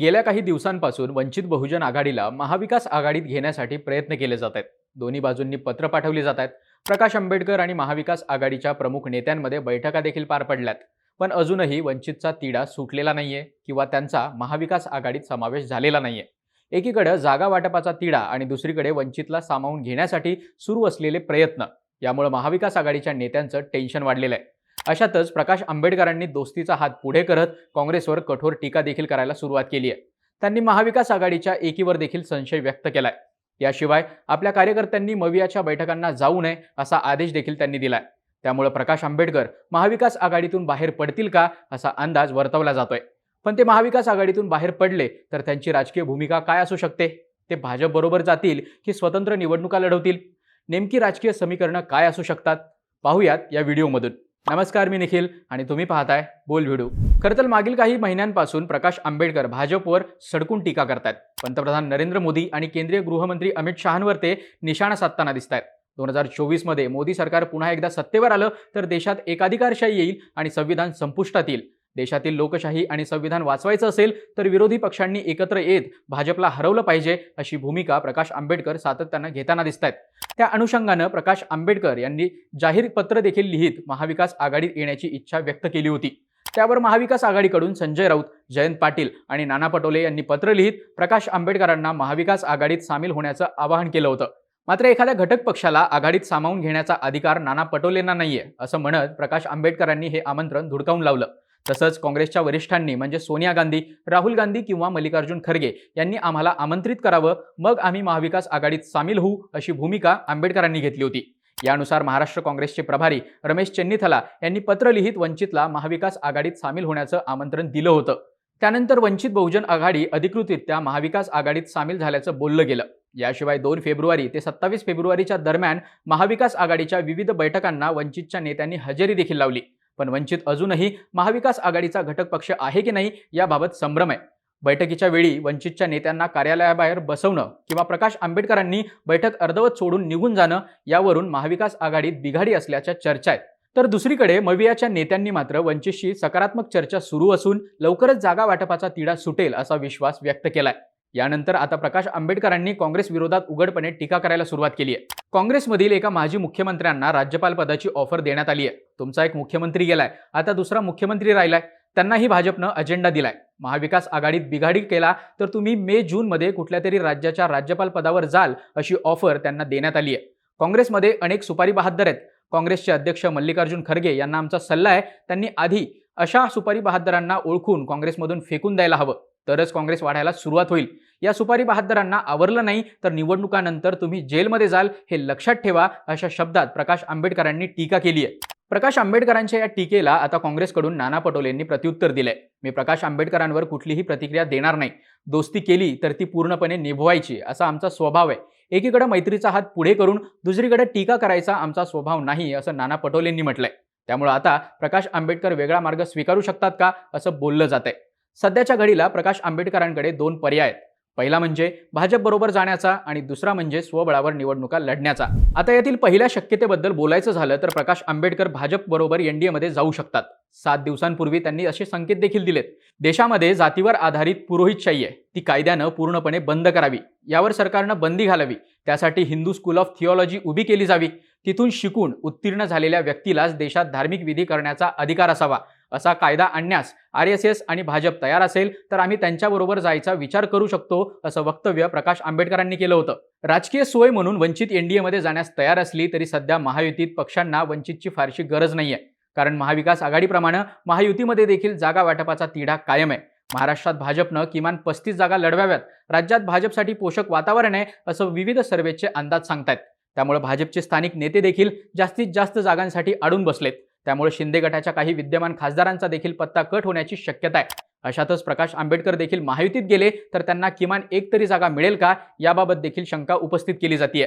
गेल्या काही दिवसांपासून वंचित बहुजन आघाडीला महाविकास आघाडीत घेण्यासाठी प्रयत्न केले जात आहेत. दोन्ही बाजूंनी पत्र पाठवली जात आहेत. प्रकाश आंबेडकर आणि महाविकास आघाडीच्या प्रमुख नेत्यांमध्ये बैठका देखील पार पडल्यात. पण अजूनही वंचितचा तिढा सुटलेला नाहीये किंवा त्यांचा महाविकास आघाडीत समावेश झालेला नाहीये. एकीकडे जागा वाटपाचा तिढा आणि दुसरीकडे वंचितला सामावून घेण्यासाठी सुरू असलेले प्रयत्न यामुळे महाविकास आघाडीच्या नेत्यांचं टेन्शन वाढलेलं आहे. अशातच प्रकाश आंबेडकरांनी दोस्तीचा हात पुढे करत काँग्रेसवर कठोर टीका देखील करायला सुरुवात केली आहे. त्यांनी महाविकास आघाडीच्या एकीवर देखील संशय व्यक्त केलाय. याशिवाय आपल्या कार्यकर्त्यांनी मवियाच्या बैठकांना जाऊ नये असा आदेश देखील त्यांनी दिलाय. त्यामुळे प्रकाश आंबेडकर महाविकास आघाडीतून बाहेर पडतील का असा अंदाज वर्तवला जातोय. पण ते महाविकास आघाडीतून बाहेर पडले तर त्यांची राजकीय भूमिका काय असू शकते? ते भाजप बरोबर जातील की स्वतंत्र निवडणुका लढवतील? नेमकी राजकीय समीकरणं काय असू शकतात? पाहूयात या व्हिडिओमधून. नमस्कार मी निखिल आणि तुम्ही पाहताय बोल व्हिडिओ. खरं तर मागील काही महिन्यांपासून प्रकाश आंबेडकर भाजपवर सडकून टीका करतायत. पंतप्रधान नरेंद्र मोदी आणि केंद्रीय गृहमंत्री अमित शहांवर ते निशाणा साधताना दिसत आहेत दोन हजार चोवीसमध्ये मोदी सरकार पुन्हा एकदा सत्तेवर आलं तर देशात एकाधिकारशाही येईल आणि संविधान संपुष्टात येईल. देशातील लोकशाही आणि संविधान वाचवायचं असेल तर विरोधी पक्षांनी एकत्र येत भाजपला हरवलं पाहिजे अशी भूमिका प्रकाश आंबेडकर सातत्यानं घेताना दिसत आहेत त्या अनुषंगानं प्रकाश आंबेडकर यांनी जाहीर पत्र देखील लिहित महाविकास आघाडीत येण्याची इच्छा व्यक्त केली होती. त्यावर महाविकास आघाडीकडून संजय राऊत जयंत पाटील आणि नाना पटोले यांनी पत्र लिहित प्रकाश आंबेडकरांना महाविकास आघाडीत सामील होण्याचं आवाहन केलं होतं. मात्र एखाद्या घटक पक्षाला आघाडीत सामावून घेण्याचा अधिकार नाना पटोलेंना नाहीये असं म्हणत प्रकाश आंबेडकरांनी हे आमंत्रण धुडकावून लावलं. तसंच काँग्रेसच्या वरिष्ठांनी म्हणजे सोनिया गांधी राहुल गांधी किंवा मल्लिकार्जुन खरगे यांनी आम्हाला आमंत्रित करावं मग आम्ही महाविकास आघाडीत सामील होऊ अशी भूमिका आंबेडकरांनी घेतली होती. यानुसार महाराष्ट्र काँग्रेसचे प्रभारी रमेश चेन्नीथला यांनी पत्र लिहित वंचितला महाविकास आघाडीत सामील होण्याचं आमंत्रण दिलं होतं. त्यानंतर वंचित बहुजन आघाडी अधिकृतरित्या महाविकास आघाडीत सामील झाल्याचं बोललं गेलं. याशिवाय दोन फेब्रुवारी ते सत्तावीस फेब्रुवारीच्या दरम्यान महाविकास आघाडीच्या विविध बैठकांना वंचितच्या नेत्यांनी हजेरी देखील लावली. पण वंचित अजूनही महाविकास आघाडीचा घटक पक्ष आहे की नाही याबाबत संभ्रम आहे. बैठकीच्या वेळी वंचितच्या नेत्यांना कार्यालयाबाहेर बसवणं किंवा प्रकाश आंबेडकरांनी बैठक अर्धवत सोडून निघून जाणं यावरून महाविकास आघाडीत बिघाडी असल्याच्या चर्चा आहेत. तर दुसरीकडे मवियाच्या नेत्यांनी मात्र वंचितशी सकारात्मक चर्चा सुरू असून लवकरच जागा वाटपाचा तिढा सुटेल असा विश्वास व्यक्त केलाय. यानंतर आता प्रकाश आंबेडकरांनी काँग्रेस विरोधात उघडपणे टीका करायला सुरुवात केली आहे. काँग्रेसमधील एका माजी मुख्यमंत्र्यांना राज्यपाल पदाची ऑफर देण्यात आली आहे. तुमचा एक मुख्यमंत्री गेलाय आता दुसरा मुख्यमंत्री राहिलाय त्यांनाही भाजपनं अजेंडा दिलाय. महाविकास आघाडीत बिघाडी केला तर तुम्ही मे जूनमध्ये कुठल्या तरी राज्याच्या राज्यपाल पदावर जाल अशी ऑफर त्यांना देण्यात आली आहे काँग्रेसमध्ये अनेक सुपारी बहाद्दर आहेत. काँग्रेसचे अध्यक्ष मल्लिकार्जुन खरगे यांना आमचा सल्ला आहे त्यांनी आधी अशा सुपारी बहाद्दरांना ओळखून काँग्रेसमधून फेकून द्यायला हवं तरच काँग्रेस वाढायला सुरुवात होईल. या सुपारी बहाद्दरांना आवरलं नाही तर निवडणुकानंतर तुम्ही जेलमध्ये जाल हे लक्षात ठेवा अशा शब्दात प्रकाश आंबेडकरांनी टीका केली आहे प्रकाश आंबेडकरांच्या या टीकेला आता काँग्रेसकडून नाना पटोलेंनी प्रत्युत्तर दिलंय. मी प्रकाश आंबेडकरांवर कुठलीही प्रतिक्रिया देणार नाही. दोस्ती केली तर ती पूर्णपणे निभवायची असा आमचा स्वभाव आहे. एकीकडे मैत्रीचा हात पुढे करून दुसरीकडे टीका करायचा आमचा स्वभाव नाही असं नाना पटोलेंनी म्हटलंय. त्यामुळे आता प्रकाश आंबेडकर वेगळा मार्ग स्वीकारू शकतात का असं बोललं जात आहे सध्याच्या घडीला प्रकाश आंबेडकरांकडे दोन पर्याय आहेत. पहिला म्हणजे भाजपबरोबर जाण्याचा आणि दुसरा म्हणजे स्वबळावर निवडणुका लढण्याचा. आता यातील पहिल्या शक्यतेबद्दल बोलायचं झालं तर प्रकाश आंबेडकर भाजपबरोबर एनडीएमध्ये जाऊ शकतात. सात दिवसांपूर्वी त्यांनी असे संकेत देखील दिलेत. देशामध्ये जातीवर आधारित पुरोहितशाही आहे. ती कायद्यानं पूर्णपणे बंद करावी. यावर सरकारनं बंदी घालावी. त्यासाठी हिंदू स्कूल ऑफ थिओलॉजी उभी केली जावी. तिथून शिकून उत्तीर्ण झालेल्या व्यक्तीलाच देशात धार्मिक विधी करण्याचा अधिकार असावा. असा कायदा आणण्यास आर एस एस आणि भाजप तयार असेल तर आम्ही त्यांच्याबरोबर जायचा विचार करू शकतो असं वक्तव्य प्रकाश आंबेडकरांनी केलं होतं. राजकीय सोय म्हणून वंचित एनडीएमध्ये जाण्यास तयार असली तरी सध्या महायुतीत पक्षांना वंचितची फारशी गरज नाहीये. कारण महाविकास आघाडीप्रमाणे महायुतीमध्ये देखील जागा वाटपाचा तिढा कायम आहे. महाराष्ट्रात भाजपनं किमान पस्तीस जागा लढवाव्यात. राज्यात भाजपसाठी पोषक वातावरण आहे असं विविध सर्वेचे अंदाज सांगतायत. त्यामुळे भाजपचे स्थानिक नेते देखील जास्तीत जास्त जागांसाठी अडून बसलेत. त्यामुळे शिंदे गटाच्या काही विद्यमान खासदारांचा देखील पत्ता कट होण्याची शक्यता आहे. अशातच प्रकाश आंबेडकर देखील महायुतीत गेले तर त्यांना किमान एक तरी जागा मिळेल का? याबाबत देखील शंका उपस्थित केली जाते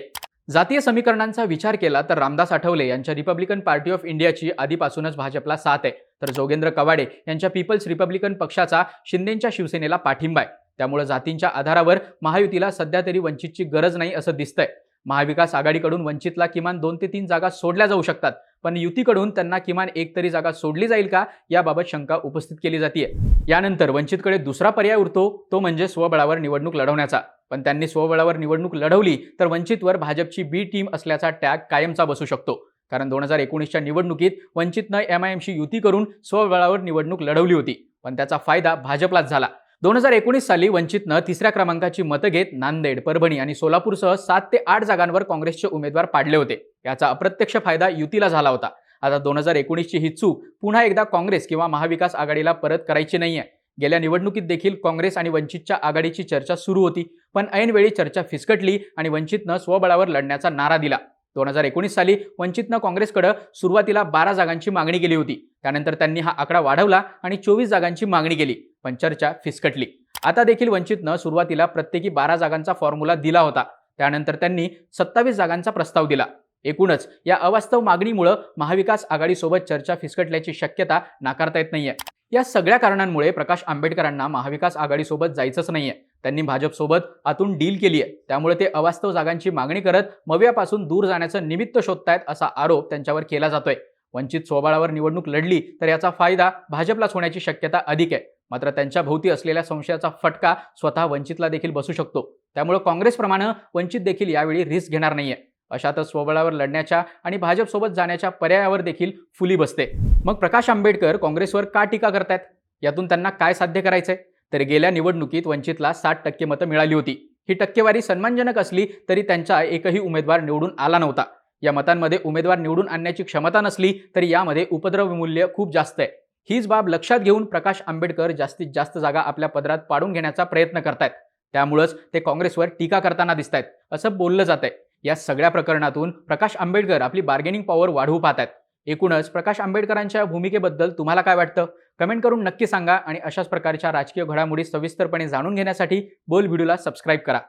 जातीय समीकरणांचा विचार केला तर रामदास आठवले यांच्या रिपब्लिकन पार्टी ऑफ इंडियाची आधीपासूनच भाजपला साथ आहे. तर जोगेंद्र कवाडे यांच्या पीपल्स रिपब्लिकन पक्षाचा शिंदेच्या शिवसेनेला पाठिंबा आहे. त्यामुळे जातींच्या आधारावर महायुतीला सध्या तरी वंचितची गरज नाही असं दिसतंय. महाविकास आघाडीकडून वंचितला किमान दोन ते तीन जागा सोडल्या जाऊ शकतात. पण युतीकडून त्यांना किमान एक तरी जागा सोडली जाईल का? याबाबत शंका उपस्थित केली जाते यानंतर वंचितकडे दुसरा पर्याय उरतो तो म्हणजे स्वबळावर निवडणूक लढवण्याचा. पण त्यांनी स्वबळावर निवडणूक लढवली तर वंचितवर भाजपची बी टीम असल्याचा टॅग कायमचा बसू शकतो. कारण दोन हजार एकोणीसच्या निवडणुकीत वंचितनं एम आय एमशी युती करून स्वबळावर निवडणूक लढवली होती. पण त्याचा फायदा भाजपलाच झाला. दोन हजार एकोणीस साली वंचितनं तिसऱ्या क्रमांकाची मतं घेत नांदेड परभणी आणि सोलापूरसह सात ते आठ जागांवर काँग्रेसचे उमेदवार पाडले होते. याचा अप्रत्यक्ष फायदा युतीला झाला होता. आता दोन हजार एकोणीसची ही चूक पुन्हा एकदा काँग्रेस किंवा महाविकास आघाडीला परत करायची नाहीये. गेल्या निवडणुकीत देखील काँग्रेस आणि वंचितच्या आघाडीची चर्चा सुरू होती पण ऐनवेळी चर्चा फिसकटली आणि वंचितनं स्वबळावर लढण्याचा नारा दिला. दोन हजार एकोणीस साली वंचितनं काँग्रेसकडे सुरुवातीला बारा जागांची मागणी केली होती. त्यानंतर त्यांनी हा आकडा वाढवला आणि चोवीस जागांची मागणी केली. पण चर्चा फिसकटली. आता देखील वंचितनं सुरुवातीला प्रत्येकी बारा जागांचा फॉर्म्युला दिला होता. त्यानंतर त्यांनी सत्तावीस जागांचा प्रस्ताव दिला. एकूणच या अवास्तव मागणीमुळे महाविकास आघाडीसोबत चर्चा फिसकटल्याची शक्यता नाकारता येत नाहीये. या सगळ्या कारणांमुळे प्रकाश आंबेडकरांना महाविकास आघाडीसोबत जायचंच नाहीये. त्यांनी भाजपसोबत आतून डील केली आहे त्यामुळे ते अवास्तव जागांची मागणी करत मव्यापासून दूर जाण्याचं निमित्त शोधतायत असा आरोप त्यांच्यावर केला जातोय. वंचित स्वबळावर निवडणूक लढली तर याचा फायदा भाजपलाच होण्याची शक्यता अधिक आहे. मात्र त्यांच्या भोवती असलेल्या संशयाचा फटका स्वतः वंचितला देखील बसू शकतो. त्यामुळे काँग्रेसप्रमाणे वंचित देखील यावेळी रिस्क घेणार नाहीये. अशातच स्वबळावर लढण्याच्या आणि भाजपसोबत जाण्याच्या पर्यायावर देखील फुली बसते. मग प्रकाश आंबेडकर काँग्रेसवर का टीका करतायत? यातून त्यांना काय साध्य करायचंय? तर गेल्या निवडणुकीत वंचितला साठ टक्के मतं मिळाली होती. ही टक्केवारी सन्मानजनक असली तरी त्यांचा एकही उमेदवार निवडून आला नव्हता. या मतांमध्ये उमेदवार निवडून आणण्याची क्षमता नसली तरी यामध्ये उपद्रव मूल्य खूप जास्त आहे. हीच बाब लक्षात घेऊन प्रकाश आंबेडकर जास्तीत जास्त जागा आपल्या पदरात पाडून घेण्याचा प्रयत्न करतायत. त्यामुळंच ते काँग्रेसवर टीका करताना दिसत आहेत असं बोललं जात आहे या सगळ्या प्रकरणातून प्रकाश आंबेडकर आपली बार्गेनिंग पॉवर वाढवू पाहत आहेत एकूणच प्रकाश आंबेडकरांच्या भूमिकेबद्दल तुम्हाला काय वाटतं? कमेंट करून नक्की सांगा आणि अशाच प्रकारच्या राजकीय घडामोडी सविस्तरपणे जाणून घेण्यासाठी बोल व्हिडिओला सबस्क्राईब करा.